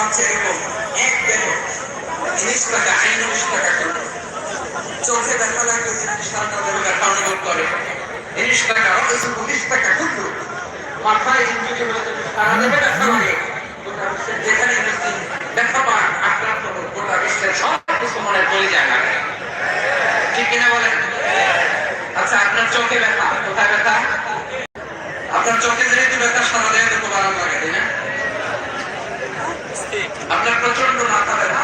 আছে এরকম এক দেহ জিনিস টাকা আইন উনিশ টাকা করে। চোখে উনিশ মাথায় ইঞ্জুরি ব্যথা লাগে গোটা বিশ্বের যেখানে ব্যক্তি ব্যথা পান আক্রান্ত হোক গোটা বিশ্বের সব কিছু মনে পড়ে যায় না ঠিক কিনা বলেন আচ্ছা আপনার চোখে ব্যথা কোথায় ব্যথা আপনার চোখে যেহেতু ব্যথা সারা দেয় তো আরাম লাগে তাই না আপনার প্রচণ্ড মাথা ব্যথা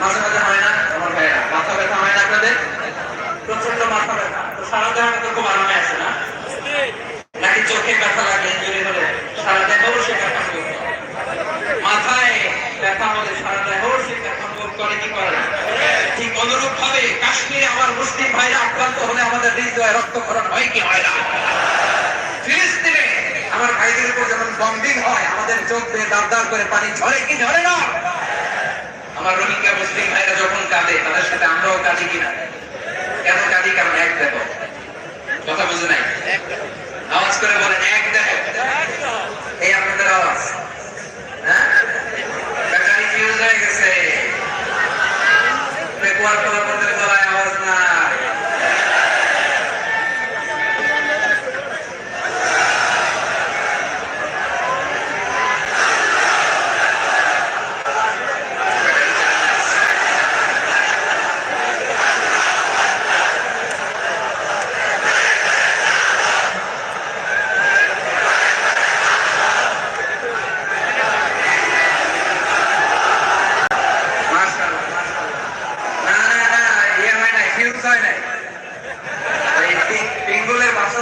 মাঝে মাঝে হয় না আমার ভাইয়া মাথা ব্যথা হয় না আপনাদের প্রচণ্ড মাথা ব্যথা তো সারা দেহ তো খুব আরামে আছে না? নাকি চোখে ব্যথা লাগে ইঞ্জুরি হলে সারা দেহ সে ব্যথা অনুভব মাথায় ব্যথা হলে সারা দেহ সে ব্যথা অনুভব করে, কি করে? ঠিক অনুরূপ ভাবে কাশ্মীরে আমার মুসলিম ভাইরা আক্রান্ত হলে আমাদের হৃদয়ে রক্তক্ষরণ হয় কি হয় না? ফিলিস্তিনে আমার ভাইদের উপর যখন বম্বিং হয়, আমাদের চোখ দিয়ে দাঁড় দাঁড় করে পানি ঝরে কি ঝরে না? আমার রোহিঙ্গা মুসলিম ভাইরা যখন কাঁদে, তাদের সাথে আমরাও কাঁদি কিনা? কেন কাঁদি? কারণ এক দেখো কথা বুঝে নাই? আওয়াজ করে বলেন এক দেখো এই আপনাদের আওয়াজ। হ্যাঁ? ব্যাটারি ফিউজ হয়ে গেছে পেকুয়ার কলাপতির গলায় আওয়াজ নাই মাশাআল্লাহ, মাশাআল্লাহ। না, না, না, ইয়ে হয় নাই, fuse হয় নাই। ওই পি- পিঙ্গুলের বাসার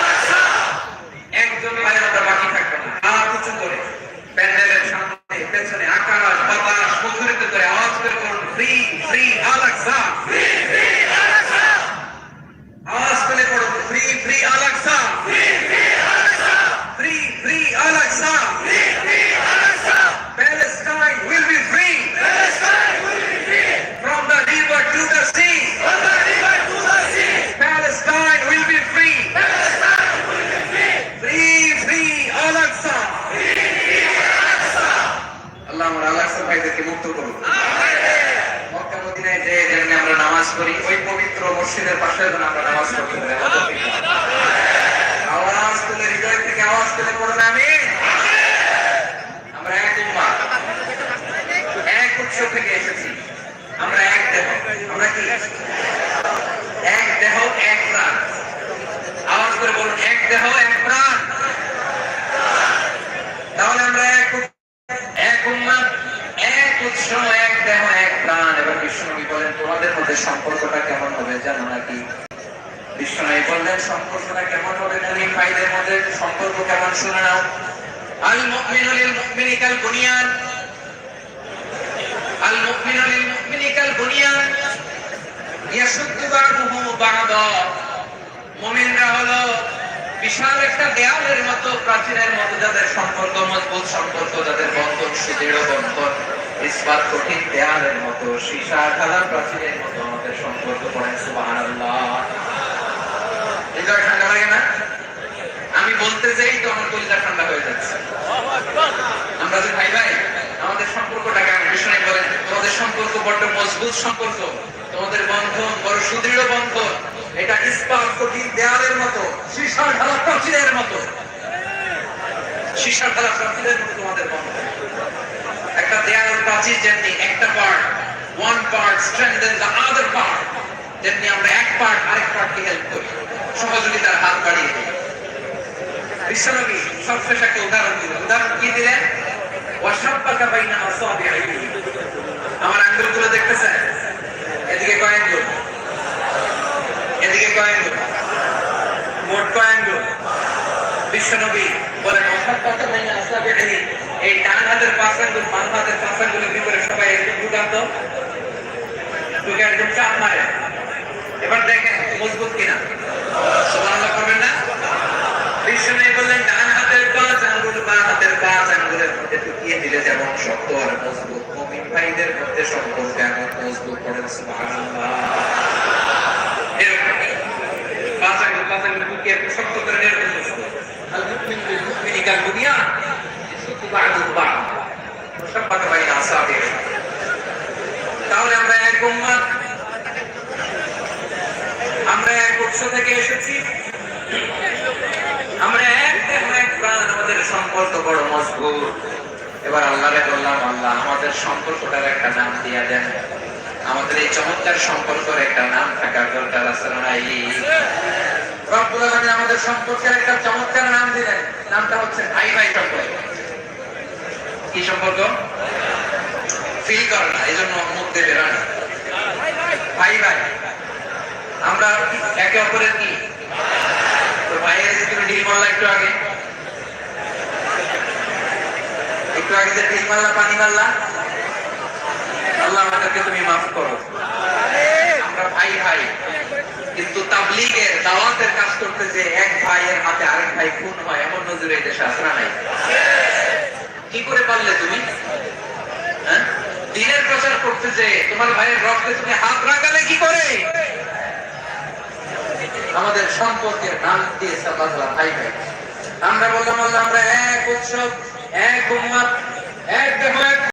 পড়ি ওই পবিত্র মসজিদের পাশে যেন আমরা নামাজ পড়তে আওয়াজ তুলে হৃদয় থেকে আওয়াজ তুলে পড়বে আমি আমরা এক উম্মা এক উৎস থেকে এসেছি আমরা এক দেহ আমরা কি এক দেহ এক প্রাণ আওয়াজ করে বলুন এক দেহ এক প্রাণ তাহলে আমরা এক উৎস- এক উম্মা এক উৎস এক দেহ এক প্রাণ এবার বিষ্ণুনবী বলেন তোমাদের মধ্যে সম্পর্কটা কেমন হবে জানো নাকি? বিষ্ণুনবী বললেন, সম্পর্কটা কেমন হবে তুমি ভাইদের মধ্যে? সম্পর্ক কেমন শুনে নাও। আল বুনিয়ান আল বুনিয়ান মুমিনরা হলো বিশাল একটা দেয়ালের মতো প্রাচীরের মতো, যাদের সম্পর্ক মজবুত সম্পর্ক, যাদের বন্ধন সুদৃঢ় বন্ধন। ইস্পাত কঠিন দেয়ালের মতো, সীসা ঢালা প্রাচীরের মতো আমাদের সম্পর্ক করেন, সুবহানাল্লাহ। ঠান্ডা লাগে না? আমি বলতে যাই তো আমার কলিজা ঠান্ডা হয়ে যাচ্ছে। আমরা যে ভাই ভাই, আমাদের সম্পর্কটা কেমন? ভীষণ বলেন। তোমাদের সম্পর্ক বড্ড মজবুত সম্পর্ক। তোমাদের বন্ধন বড় সুদৃঢ় বন্ধন। এটা ইস্পাত কঠিন দেয়ালের মতো, সীসা ঢালা প্রাচীরের মতো। সীসা ঢালা প্রাচীরের মতো তোমাদের বন্ধন। প্রাচীর যেমনি একটা part one part strengthen the other part তেমনি আমরা এক পার্ট আরেক পার্টকে হেল্প করি, সহযোগিতার হাত বাড়িয়ে দিই। বিশ্বনবী একটা উদাহরণ উদাহরণ কি দিলেন? বাইনা আমার আঙ্গুলগুলো দেখতেছেন? এদিকে এদিকে মোট কয় বিশ্বনবী বলেন ওয়াসাব্বাকা বাইনা আসাবিহি এই ডান হাতের পাঁচ আঙ্গুল, বাম হাতের পাঁচ আঙ্গুলের ভিতরে সবাই একটু ঢুকান তো ঢুকে একদম চাপ মারে। এবার দেখেন মজবুত কিনা। সুবহানাল্লাহ করবেন না? বিষ্ণু বললেন, ডান হাতের পাঁচ আঙ্গুল বা হাতের পাঁচ আঙ্গুলের মধ্যে ঢুকিয়ে দিলে যেমন শক্ত আর মজবুত। মুমিন ভাইদের মধ্যে সম্পর্ক এমন মজবুত করেন, সুবহানাল্লাহ। করে এরকম মজবুত। তাহলে আমরা এক আমরা এক উৎস থেকে এসেছি। আমরা এক দেহ, এক প্রাণ, আমাদের সম্পর্ক বড় মজবুত। এবার আল্লাহরে বললাম, আল্লাহ, আমাদের সম্পর্কটার একটা নাম দিয়া দেন। আমাদের এই চমৎকার সম্পর্কের একটা নাম থাকার দরকার আছে রব্বুল আমাদের সম্পর্কের একটা চমৎকার নাম দিলেন। নামটা হচ্ছে ভাই ভাই সম্পর্ক। কি সম্পর্ক? ফিল করে না এই জন্য মুখ দিয়ে না। ভাই ভাই, আমরা একে অপরের কি? ভাইয়ের যে তুমি মারলা একটু আগে। একটু আগে যে ঢিল মারলা পানি মারলা, আল্লাহ আমাদেরকে তুমি মাফ করো। আমরা ভাই ভাই, কিন্তু তাবলিগের, দাওয়াতের কাজ করতে যে এক ভাইয়ের হাতে আরেক ভাই খুন হয়, এমন নজরে দেশে আসরা নাই। কি করে পারলে তুমি? হ্যাঁ? দিনের প্রচার করতে যে তোমার ভাইয়ের রক্তে তুমি হাত রাখালে কি করে? আমাদের সম্পর্কের নাম দিয়েছে আল্লাহ ভাই ভাই। আমরা বললাম আমরা এক উৎসব, এক উন্মাদ এক দেহ, এক